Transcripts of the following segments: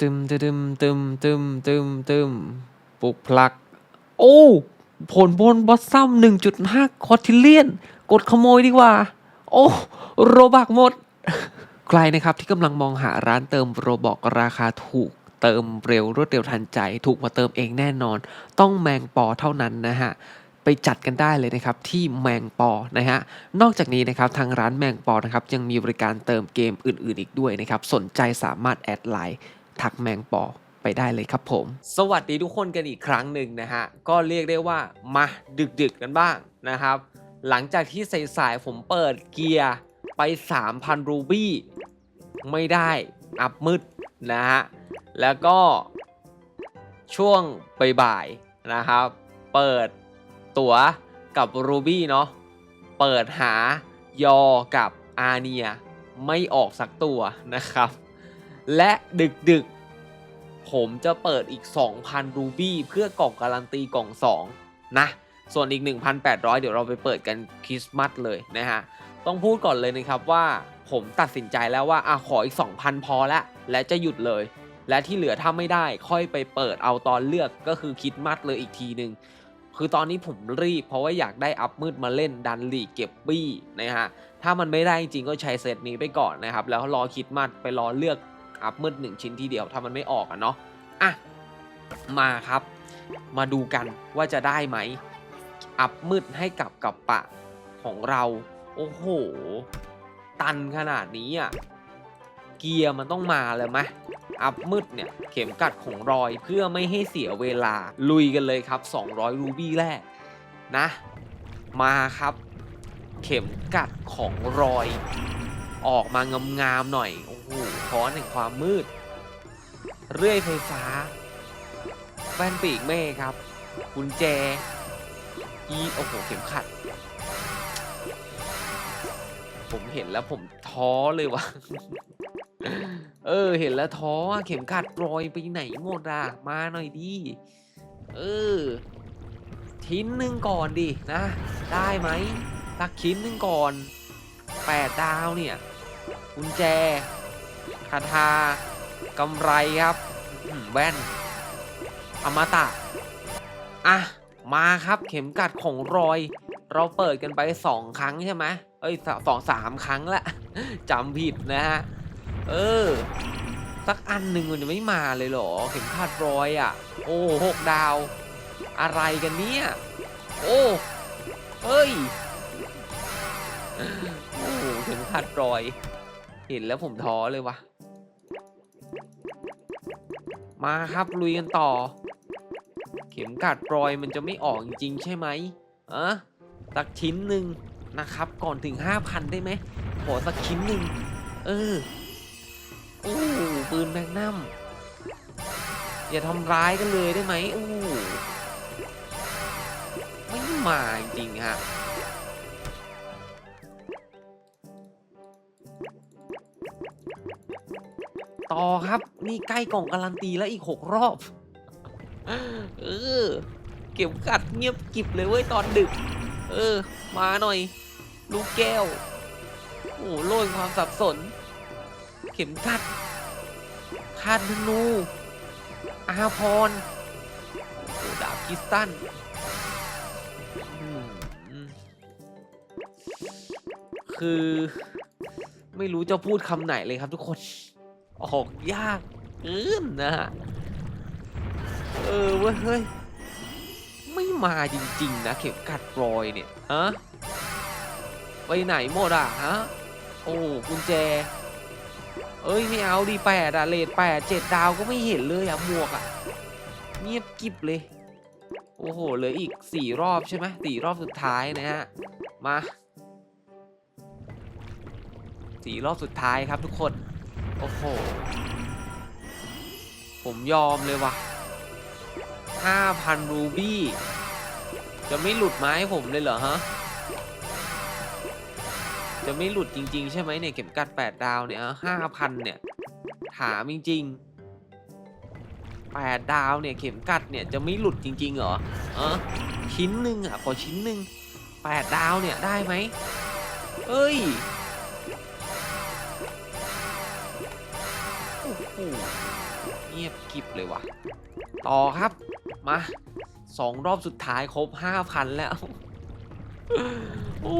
ตึมตึมตึมตึมตึมตึมปลุกพลัก โอ้ ผลบนบอสซัม1.5คอทิเลียน กดขโมยดีกว่า โอ้ โรบักหมด ใครนะครับที่กำลังมองหาร้านเติมโรบอกราคาถูกเติมเร็วรวดเร็วทันใจ ถูกกว่าเติมเองแน่นอน ต้องแมงปอเท่านั้นนะฮะไปจัดกันได้เลยนะครับที่แมงปอนะฮะนอกจากนี้นะครับทางร้านแมงปอนะครับยังมีบริการเติมเกมอื่นๆอีกด้วยนะครับสนใจสามารถแอดไลน์ ทักแมงปอไปได้เลยครับผม สวัสดีทุกคนกันอีกครั้งหนึ่งนะฮะ ก็เรียกได้ว่ามาดึกๆกันบ้างนะครับ หลังจากที่สายๆผมเปิดเกียร์ไป 3,000 รูบี้ ไม่ได้อัพมืดนะฮะ แล้วก็ช่วงบ่ายๆนะครับ เปิดตั๋วกับ Ruby เนาะ เปิดหายอกับอาเนียไม่ออกสักตัวนะครับ และดึกๆผมจะเปิดอีก 2,000 รูบี้เพื่อกล่องการันตีกล่อง 2 นะ ส่วนอีก 1,800 เดี๋ยวเราไปเปิดกันคริสต์มาสเลยนะฮะ ต้องพูดก่อนเลยนะครับว่าผมตัดสินใจแล้วว่าอะขออีก 2,000 พอละ และจะหยุดเลย และที่เหลือถ้าไม่ได้ค่อยไปเปิดเอาตอนเลือกก็คือคริดมัดเลยอีกทีหนึ่งคือตอนนี้ผมรีบเพราะว่าอยากได้อัพมืดมาเล่นดันลีเก็บบี้นะฮะ ถ้ามันไม่ได้จริงก็ใช้เซตนี้ไปก่อนนะครับ แล้วรอคริดมัดไปรอเลือก อัพมืดหนึ่งชิ้นทีเดียวถ้ามันไม่ออกอะเนาะอะมาครับ มาดูกันว่าจะได้ไหม อัพมืดให้กับกับปะของเรา โอ้โห ตันขนาดนี้อะเกียร์มันต้องมาเลยไหมอัพมืดเนี่ยเข็มกัดของรอยเพื่อไม่ให้เสียเวลาลุยกันเลยครับ 200 รูบี้แรกนะ มาครับ เข็มกัดของรอย ออกมางามๆหน่อย โอ้โหคอนแห่งความมืด เรื่อยไฟฟ้า แว่นปีกเมฆครับกุญแจ อีโอ้โหเข็มขัด ผมเห็นแล้วผมท้อเลยวะเออ เห็นแล้วท้อเข็มขัดรอยไปไหนหมดอะ มาหน่อยดิเออ ชิ้นหนึ่งก่อนดินะ ได้ไหมสักชิ้นหนึ่งก่อนแปดดาวเนี่ยกุญแจ คาถากำไรครับแว่นอมตะ อะ มาครับเข็มกัดของรอย เราเปิดกันไปสองครั้งใช่ไหมเอ้ยสสองสามครั้งละจำผิดนะฮะ เออ สักอันหนึ่งมันจะไม่มาเลยเหรอ เข็มขัดรอยอะ โอ้หกดาว อะไรกันเนี่ย โอ้เฮ้ย โอ้เข็มขัดรอย เห็นแล้วผมท้อเลยวะมาครับลุยกันต่อ เข็มกัดรอยมันจะไม่ออกจริงใช่ไหมอะสักชิ้นหนึ่งนะครับ ก่อนถึง 5,000 ได้ไหมขอสักชิ้นหนึ่งเออโอ้ปืนแมกนัมอย่าทำร้ายกันเลยได้ไหมโอ้ไม่มาจริงฮะ ต่อครับ นี่ใกล้กล่องการันตีแล้วอีกหกรอบ เออ เก็บกัดเงียบกิบเลยเว้ยตอนดึก เออ มาหน่อย ลูกแก้ว โอ้โล่ยความสับสน เข็มกัด คาดธนู อาพรดาบคริสตันคือ ไม่รู้จะพูดคำไหนเลยครับทุกคน ออกยากเกินนะฮะ เออเว้ยเฮ้ย ไม่มาจริงๆนะเข็มกัดรอยเนี่ย ฮะ ไปไหนหมดอะฮะ โอ้กุญแจ เอ้ยไม่เอาดีแปดอะเลทแปดเจ็ดดาวก็ไม่เห็นเลยอะหมวกอะเงียบกิบเลย โอ้โหเหลืออีกสี่รอบใช่ไหมสี่รอบสุดท้ายนะฮะ มาสี่รอบสุดท้ายครับทุกคน โอ้โห ผมยอมเลยว่ะห้าพันรูบี้ จะไม่หลุดไมาให้ผมเลยเหรอฮะ จะไม่หลุดจริง ๆ ใช่ไหมเนี่ย เข็มกัดแปดดาวเนี่ยห้าพันเนี่ย ถามจริงๆแปดดาวเนี่ย เข็มกัดเนี่ย จะไม่หลุดจริง ๆ เหรอเออชิ้นหนึ่งอะ ขอชิ้นหนึ่งแปดดาวเนี่ย ได้ไหมเอ้ย หเยบกิบเลยว่ะ ต่อครับ มาสองรอบสุดท้ายครบห้าพันแล้ว โอ้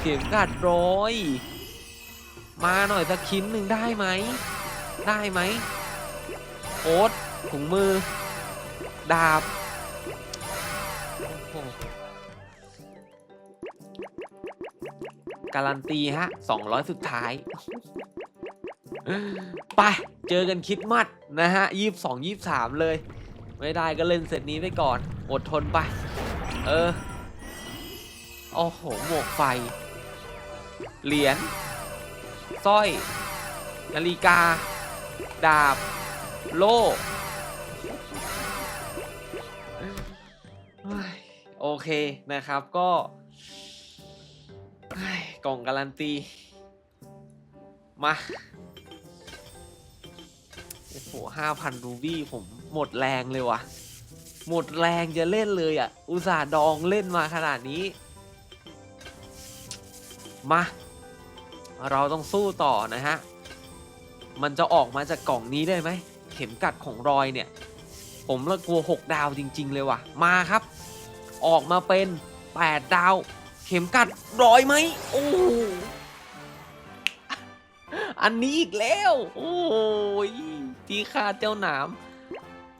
เข็มกัดร้อย มาหน่อยสักชิ้นหนึ่งได้ไหม ได้ไหมโอ๊ตถุงมือ ดาบการันตีฮะ 200 สุดท้าย ไปเจอกันคิดมัดนะฮะ22 23เลย ไม่ได้ก็เล่นเซตนี้ไปก่อน อดทนไป เออ โอ้โห หมวกไฟ เหรียญสร้อย นาฬิกา ดาบ โล่โอเคนะครับก็เฮ้กล่องการันตี มา โอ้โหห้าพันรูบี้ผมหมดแรงเลยว่ะ หมดแรงจะเล่นเลยอะ อุตส่าห์ดองเล่นมาขนาดนี้ มา เราต้องสู้ต่อนะฮะ มันจะออกมาจากกล่องนี้ได้ไหม เข็มกัดของรอยเนี่ย ผมละกลัว 6 ดาวจริง ๆ เลยว่ะ มาครับ ออกมาเป็น 8 ดาว เข็มกัดรอยไหมโอ้อันนี้อีกแล้ว โอ้ย ที่คาดเจ้าหนาม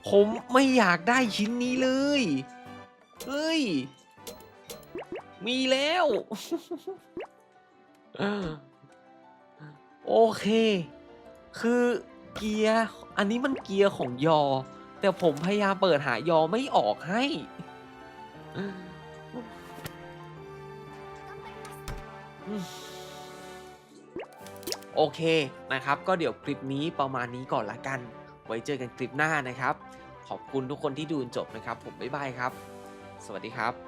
ผมไม่อยากได้ชิ้นนี้เลย เฮ้ย มีแล้ว โอเค คือเกียร์ อันนี้มันเกียร์ของยอ แต่ผมพยายามเปิดหายอไม่ออกให้ โอเคนะครับ ก็เดี๋ยวคลิปนี้ประมาณนี้ก่อนละกัน ไว้เจอกันคลิปหน้านะครับ ขอบคุณทุกคนที่ดูจนจบนะครับ ผมบ๊ายบายครับ สวัสดีครับ